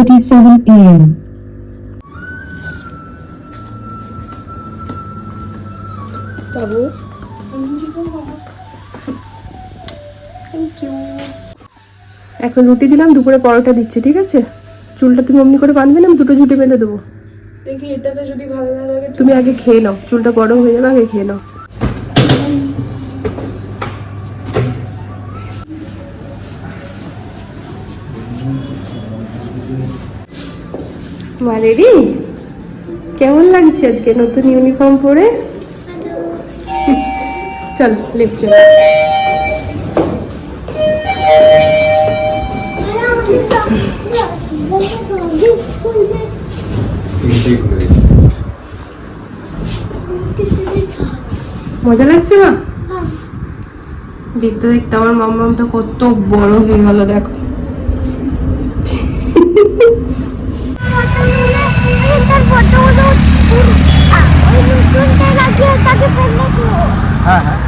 10:37 a.m. বাবু? এখন রুটি দিলাম দুপুরে পরোটা দিচ্ছি ঠিক আছে? চুলটা তুমি অমনি করে বাঁধবে না আমি দুটো ঝুটি বেঁধে দেবো। দেখি এটাতে যদি ভালো না লাগে তুমি আগে খেয়ে নাও চুলটা বড় হয়ে যাবে আগে খেয়ে নাও। মা রেডি কেমন লাগছে আজকে নতুন ইউনিফর্ম পরে? চল লিফট চল। মজা লাগছে মা দেখতে দেখতে আমার মামামটা কত বড় হয়ে গেল, দেখো। হ্যাঁ হ্যাঁ।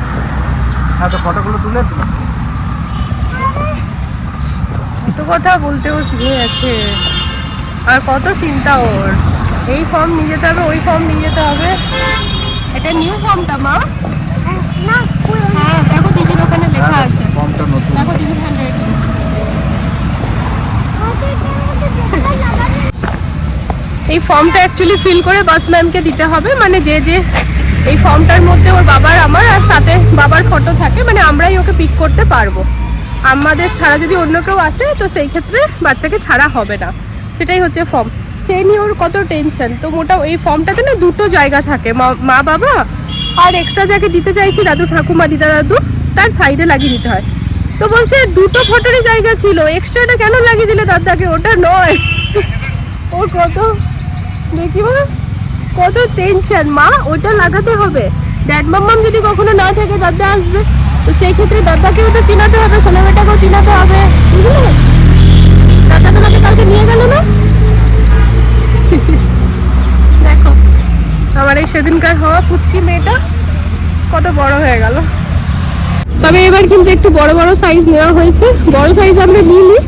হ্যাঁ তো ফটোগুলো তুলে কত কথা বলতেও শিখে গেছে আর কত চিন্তা ওর। এই ফর্ম নিয়ে যেতে হবে ওই ফর্ম নিয়ে যেতে হবে। এটা নিউ ফর্মটা মা। হ্যাঁ দেখো দিদির ওখানে লেখা আছে। ফর্মটা নতুন। দেখো দিদির হ্যান্ড এই ফর্মটা অ্যাকচুয়ালি ফিল করে বাস ম্যামকে দিতে হবে। মানে যে যে এই ফর্মটার মধ্যে ওর বাবার আমার আর সাথে বাবার ফটো থাকে মানে আমরাই ওকে পিক করতে পারব। আমাদের ছাড়া যদি অন্য কেউ আসে, তো সেই ক্ষেত্রে বাচ্চাকে ছাড়া হবে না। সেটাই হচ্ছে ফর্ম সে নিয়ে ওর কত টেনশন তো মোটা এই ফর্মটাতে না দুটো জায়গা থাকে। মা- বাবা আর এক্সট্রা যাকে দিতে চাইছি, দাদু ঠাকুমা, দিদা দাদু, তার সাইডে লাগিয়ে দিতে হয়। তো বলছে দুটো ফটোরই জায়গা ছিল। এক্সট্রাটা কেন লাগিয়ে দিলে দাদাকে? ওটা নয়। ওর কত দেখি মা। কত টেনশন মা, ওটা লাগাতে হবে। ড্যাড মাম্মাম যদি কখনো না থাকে, দাদা আসবে। তো সেই ক্ষেত্রে দাদাকেও তো চিনাতে হবে ছেলেমেয়েটাকেও চিনাতে হবে। বুঝলে? দাদা তোমাকে কালকে নিয়ে গেল না? দেখো, আমার এই সেদিনকার হওয়া ফুচকি মেয়েটা কত বড় হয়ে গেল। তবে এবার কিন্তু একটু বড় বড় সাইজ নেওয়া হয়েছে। বড় সাইজ আমরা নিইনি।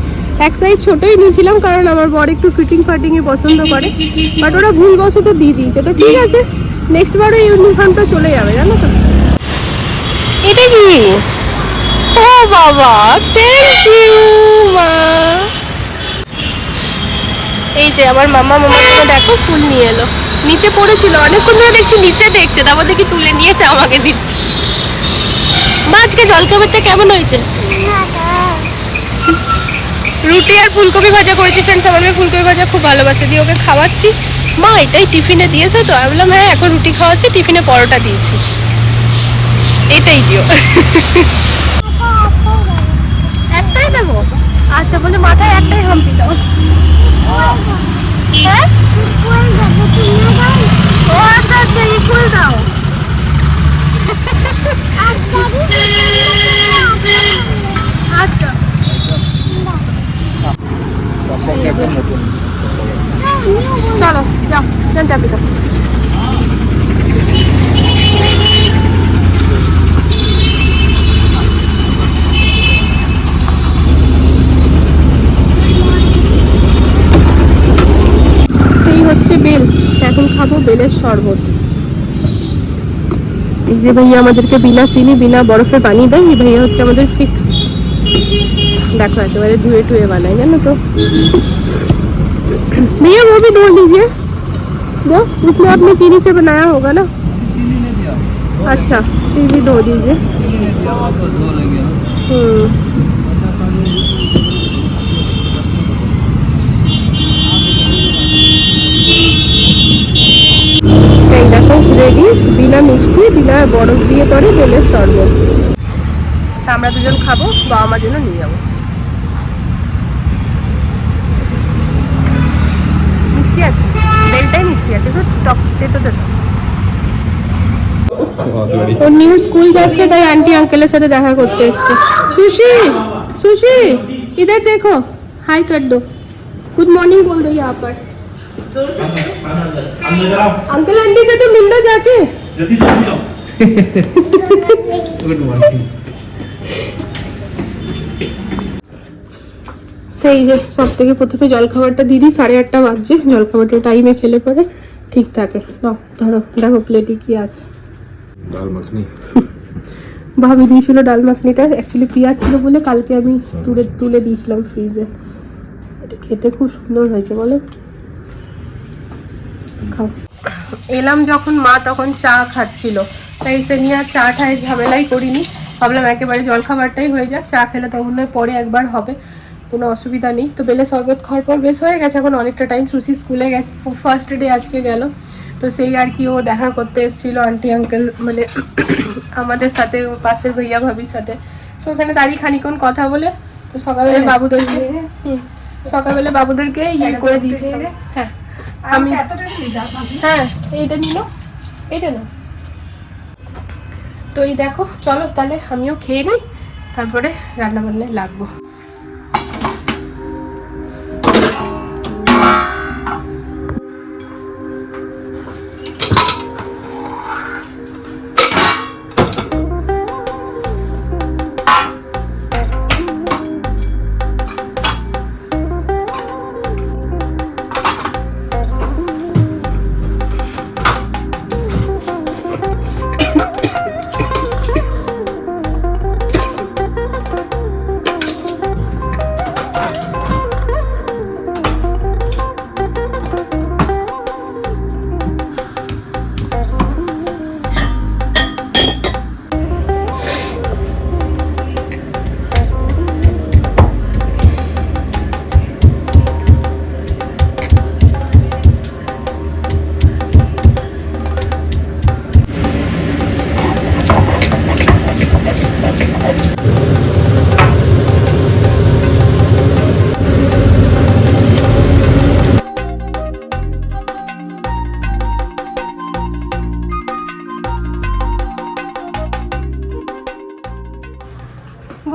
এক সাইজ ছোটই নিয়েছিলাম কারণ আমার বর একটু ফিটিং ফাটিং এ পছন্দ করে বাট ওরা ভুলবশত দিয়ে দিয়েছে। তো ঠিক আছে নেক্সট বারও ইউনিফর্মটা চলে যাবে, জানো তো? এটা কি? ও বাবা থ্যাংক ইউ মা। এই যে আমার মামা জন্য দেখো, ফুল নিয়ে এলো। নিচে পড়েছিল, অনেকক্ষণ ধরে দেখছি নিচে দেখছে, তারপর দেখি তুলে নিয়েছে, আমাকে দিচ্ছে। মা, আজকে জলখাবারটা কেমন হয়েছে? রুটি আর ফুলকপি ভাজা করেছি ফ্রেন্ডস আমার মেয়ে ফুলকপি ভাজা খুব ভালোবাসে, দিয়ে ওকে খাওয়াচ্ছি। মা, এটাই টিফিনে দিয়েছ তো? আমি বললাম হ্যাঁ এখন রুটি খাওয়াচ্ছি টিফিনে পরোটা দিয়েছি। এটাই দিও। একটাই দেবো? আচ্ছা বলছে মাথায় একটাই হাম্পি হ্যাঁ? ও আচ্ছা আচ্ছা দাও। আচ্ছা। চলো, যাও, যান দাও। এই হচ্ছে বেল, এখন খাব বেলের শরবত। এই যে ভাইয়া আমাদেরকে বিনা চিনি, বিনা বরফে বানিয়ে দেয়, এই ভাইয়া হচ্ছে আমাদের ফিক্স দেখো একেবারে ধুয়ে টুয়ে বানাই জানো তো भैया वो भी धो लीजिए दो उसमें आपने चीनी से बनाया होगा ना अच्छा फिर भी धो दीजिए हम्म এই দেখো রেডি বিনা মিষ্টি বিনা বরফ দিয়ে পরে বেলের শরবত তা আমরা দুজন খাবো বাবা মার জন্য নিয়ে যাবো টক তেতো তেতো ও নিউ স্কুল যাচ্ছে তাই আন্টি আঙ্কেলের সাথে দেখা করতে এসছে সুশি সুশি इधर देखो हाय कर दो गुड मॉर्निंग बोल दो यहाँ पर अंकल आंटी से तो मिल लो जाके গুড মর্নিং তো তো এই যে সব থেকে প্রথমে জলখাবারটা দিয়ে দিই সাড়ে আটটা বাজছে জলখাবারটা টাইমে খেলে পরে ঠিক থাকে। নাও ধরো দেখো প্লেটে কি আছে। ডাল মাখনি। ভাবি দিয়েছিল ডাল মাখনিটা অ্যাকচুয়ালি পেঁয়াজ ছিল বলে কালকে আমি তুলে তুলে দিয়েছিলাম ফ্রিজে এটা খেতে খুব সুন্দর হয়েছে বলো। খাও। এলাম যখন মা তখন চা খাচ্ছিল। তাই সে নিয়ে আর চা ঠায় ঝামেলাই করিনি। ভাবলাম একেবারে জলখাবারটাই হয়ে যাক চা খেলে তখন পরে একবার হবে। কোনো অসুবিধা নেই। তো বেলে শরবত খাওয়ার পর বেশ হয়ে গেছে। এখন অনেকটা টাইম সুশি স্কুলে গেছে। ফার্স্ট ডে আজকে গেল। তো সেই আর কি ও দেখা করতে এসেছিল আন্টি আঙ্কেল মানে আমাদের সাথে পাশের ভাইয়া ভাবির সাথে। তো ওখানে দাঁড়িয়ে খানিক্ষণ কথা বলে তো সকালবেলা বাবুদেরকে সকালবেলা বাবুদেরকে ইয়ে করে দিয়েছি হ্যাঁ। আমি হ্যাঁ এইটা নিল। এইটা না তো এই দেখো চলো তাহলে আমিও খেয়ে নিই তারপরে রান্না বান্নায় লাগবো।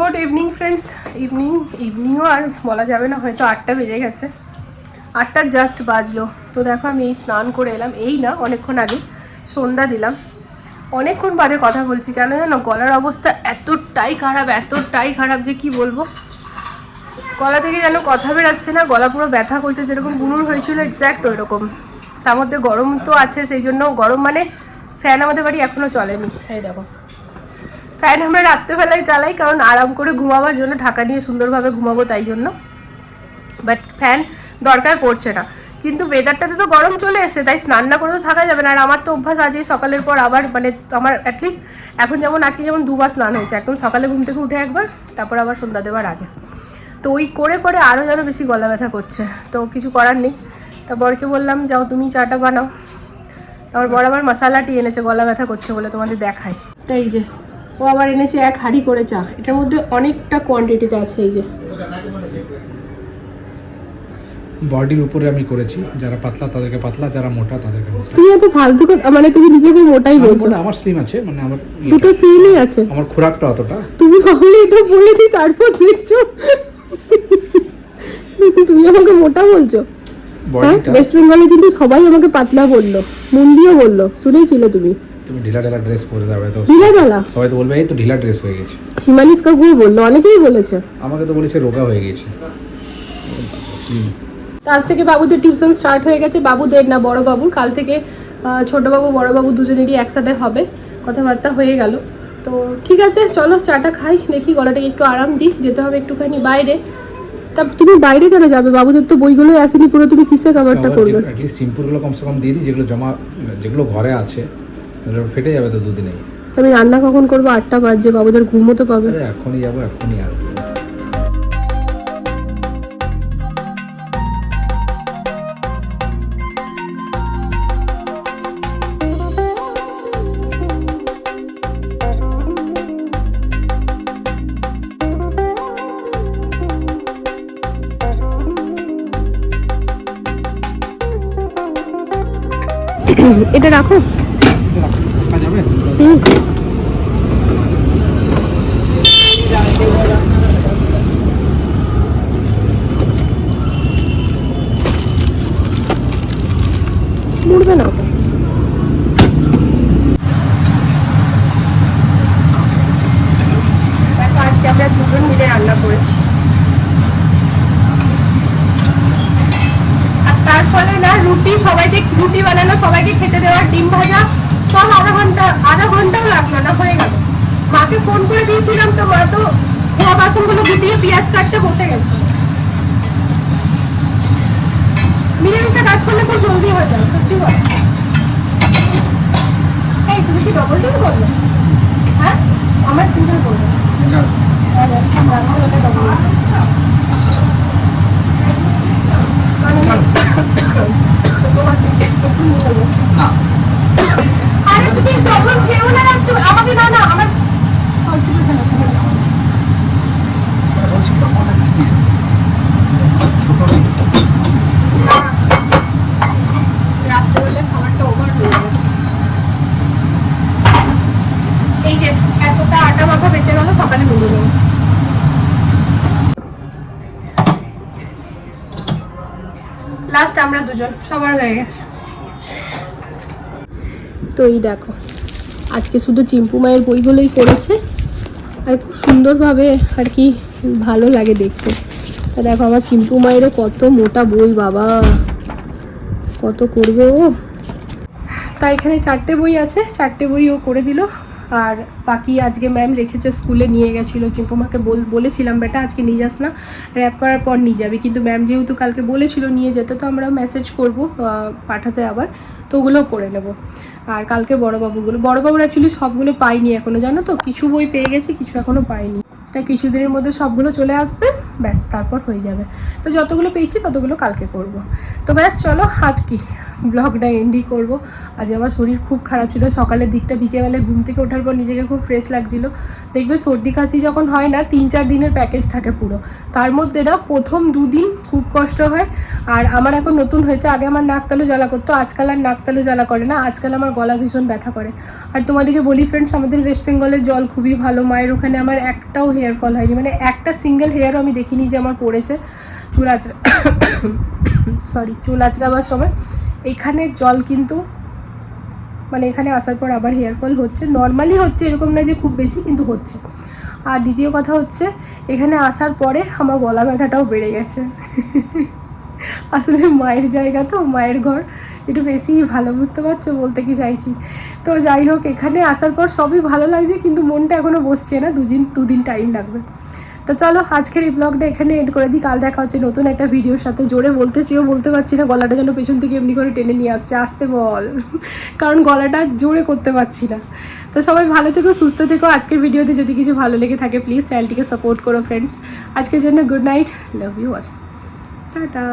Good evening friends. ইভিনিং, ইভিনিংও আর বলা যাবে না, হয়তো আটটা বেজে গেছে। আটটা জাস্ট বাজলো। তো দেখো আমি এই স্নান করে এলাম। এই না, অনেকক্ষণ আগে সন্ধ্যা দিলাম। অনেকক্ষণ বাদে কথা বলছি। কেন জানো, গলার অবস্থা এতটাই খারাপ এতটাই খারাপ যে কি বলব? গলা থেকে যেন কথা বেরাচ্ছে না, গলা পুরো ব্যথা করছে। যেরকম বুনুর হয়েছিল এক্স্যাক্ট ওই রকম তার মধ্যে গরম তো আছে, সেই জন্য গরম মানে ফ্যান আমাদের বাড়ি এখনও চলেনি। এই দেখো। ফ্যান আমরা রাত্রেবেলায় চালাই কারণ আরাম করে ঘুমাবার জন্য ঢাকা নিয়ে সুন্দরভাবে ঘুমাবো তাই জন্য। বাট ফ্যান দরকার পড়ছে না। কিন্তু ওয়েদারটাতে তো গরম চলে এসেছে, তাই স্নান না করে তো থাকা যাবে না। আর আমার তো অভ্যাস আজই সকালের পর আবার মানে আমার অ্যাটলিস্ট এখন যেমন, আজকে যেমন দুবার স্নান হয়েছে, একদম সকালে ঘুম থেকে উঠে একবার, তারপর আবার সন্ধ্যা দেওয়ার আগে। তো ওই করে করে আরও যেন বেশি গলা ব্যথা করছে, তো কিছু করার নেই। তা বরকে বললাম, যাও তুমি চাটা বানাও। তারপর বর আবার মশালাটি এনেছে, গলা ব্যথা করছে বলে তোমাদের দেখায়। তাই যে ও আবার এনেছে এক হাঁড়ি করে চা। এটার মধ্যে অনেকটা কোয়ান্টিটিতে আছে এই যে। বডির উপরে আমি করেছি। যারা পাতলা তাদেরকে পাতলা যারা মোটা তাদেরকে মোটা। তুমি এত ফালতু কথা মানে তুমি নিজেকে মোটাই বলছো। না আমার স্লিম আছে মানে আমার দুটো সেমই আছে। আমার খোরাকটা অতটা। তুমি কখনো এটা বলে দিই তারপর দেখছ। তুমি আমাকে মোটা বলছো? হ্যাঁ ওয়েস্ট বেঙ্গলে কিন্তু সবাই আমাকে পাতলা বলল। মন দিয়ে বলল। শুনেছিলে তুমি? তুমি ঢিলা ঢিলা ড্রেস পরে যাবে তো। ঢিলা ঢালা? সবাই তো বলবে এই তো ঢিলা ড্রেস হয়ে গেছে। বলল অনেকেই বলেছে। আমাকে তো বলেছে রোগা হয়ে গেছে। তো আজ থেকে বাবুদের টিউশন স্টার্ট হয়ে গেছে। বাবুদের না বড় বাবুর। কাল থেকে ছোট বাবু বড় বাবু দুজনেরই একসাথে হবে। কথাবার্তা হয়ে গেল। তো ঠিক আছে চলো চাটা খাই। দেখি গলাটাকে একটু আরাম দিই। যেতে হবে একটুখানি বাইরে। তা তুমি বাইরে কেন যাবে? বাবুদের তো বইগুলোই আসেনি। পুরো তুমি কিসে কাভারটা করবে? অ্যাটলিস্ট সিম্পলগুলো কমসে কম দিয়ে দিই। যেগুলো জমা যেগুলো ঘরে আছে। ফেটে যাবে তো দুদিনেই। আমি রান্না কখন করব? আটটা বাজছে বাবুদের ঘুমও তো পাবে। এখনই যাব এখনই আসব। এটা রাখো। রাখা আমরা দুজন মিলে রান্না করেছি। আর তার ফলে না রুটি সবাইকে রুটি বানানো সবাইকে খেতে দেওয়া ডিম ভাজা সব আধা ঘণ্টা আধা ঘন্টাও লাগল না হয়ে গেল। মাকে ফোন করে দিয়েছিলাম তো মা তো ধোয়া বাসনগুলো গুটিয়ে পেঁয়াজ কাটতে বসে গেছে। মিলেমিশে কাজ করলে খুব জলদি হয়ে যায় সত্যি কথা। এই তুমি কি ডবল ডিম করবে? হ্যাঁ? আমার সিঙ্গেল করবে। না আরে তুমি ডবল খেও না তুমি আমাকে না না আমার কনস্টিটিউশন আছে বলছি ব্রহ্মটা কি ছোট নেই রাত্রেবেলা খাবারটা ওভার হয়ে যাবে এই যে এতটা আটা মাখা বেঁচে গেল, সকালে নেব লাস্ট আমরা দুজন, সবার হয়ে গেছে। তো এই দেখো, আজকে শুধু চিম্পু মায়ের বইগুলোই করেছে আর খুব সুন্দরভাবে আর কি ভালো লাগে দেখতে। তা দেখো, আমার চিম্পু মায়েরও কত মোটা বই, বাবা। কত করবে ও। তা এখানে চারটে বই আছে, চারটে বই ও করে দিল। আর বাকি আজকে ম্যাম রেখেছে স্কুলে নিয়ে গেছিল। চিম্পুমাকে বল বলেছিলাম, বেটা, আজকে নিয়ে যাস না। র্যাপ করার পর নিয়ে যাবি। কিন্তু ম্যাম যেহেতু কালকে বলেছিল নিয়ে যেতে, তো আমরা মেসেজ করব পাঠাতে আবার। তো ওগুলোও করে নেব। আর কালকে বড়োবাবুগুলো বড়োবাবুর অ্যাকচুয়ালি সবগুলো পাইনি এখনও, জানো তো? কিছু বই পেয়ে গেছি, কিছু এখনও পাইনি তাই কিছুদিনের মধ্যে সবগুলো চলে আসবে, ব্যাস, তারপর হয়ে যাবে। তো যতগুলো পেয়েছি, ততগুলো কালকে করব। তো ব্যাস, চলো হাত কি ব্লগটা এন্ডই করব। আজ আমার শরীর খুব খারাপ ছিল। সকালের দিকটা বিকেবেলা ঘুম থেকে ওঠার পর নিজেকে খুব ফ্রেশ লাগছিল। দেখবে সর্দি কাশি যখন হয় না, তিন চার দিনের প্যাকেজ থাকে পুরো। তার মধ্যে না প্রথম দুদিন খুব কষ্ট হয়। আর আমার এখন নতুন হয়েছে। আগে আমার নাকতালু জ্বালা করতো, আজকাল আর নাকতালু জ্বালা করে না। আজকাল আমার গলা ভীষণ ব্যথা করে। আর তোমাদেরকে বলি ফ্রেন্ডস আমাদের ওয়েস্ট বেঙ্গলের জল খুবই ভালো। মায়ের ওখানে আমার একটাও হেয়ার ফল হয়নি। মানে একটা সিঙ্গেল হেয়ারও আমি দেখিনি যে আমার পড়েছে। চুল সরি চুল আচড়াবার সময়। এখানের জল কিন্তু মানে এখানে আসার পর আবার হেয়ার ফল হচ্ছে। নর্মালি হচ্ছে এরকম না যে খুব বেশি, কিন্তু হচ্ছে। আর দ্বিতীয় কথা হচ্ছে, এখানে আসার পরে আমার গলা ব্যথাটাও বেড়ে গেছে। আসলে মায়ের জায়গা তো, মায়ের ঘর। একটু বেশি ভালো বুঝতে পারছ বলতে কি চাইছি? তো যাই হোক, এখানে আসার পর সবই ভালো লাগছে, কিন্তু মনটা এখনও বসছে না। দুদিন দুদিন টাইম লাগবে। তো চলো, আজকের এই ব্লগটা এখানে এড করে দিই। কাল দেখা হচ্ছে নতুন একটা ভিডিওর সাথে। জোরে বলতে চেয়েও বলতে পারছি না, গলাটা যেন পেছন থেকে এমনি করে টেনে নিয়ে আসছে। আসতে বল। কারণ গলাটা জোরে করতে পারছি না। তো সবাই ভালো থেকো, সুস্থ থেকো। আজকের ভিডিওতে যদি কিছু ভালো লেগে থাকে প্লিজ চ্যানেলটিকে সাপোর্ট করো ফ্রেন্ডস আজকের জন্য good night love you all tata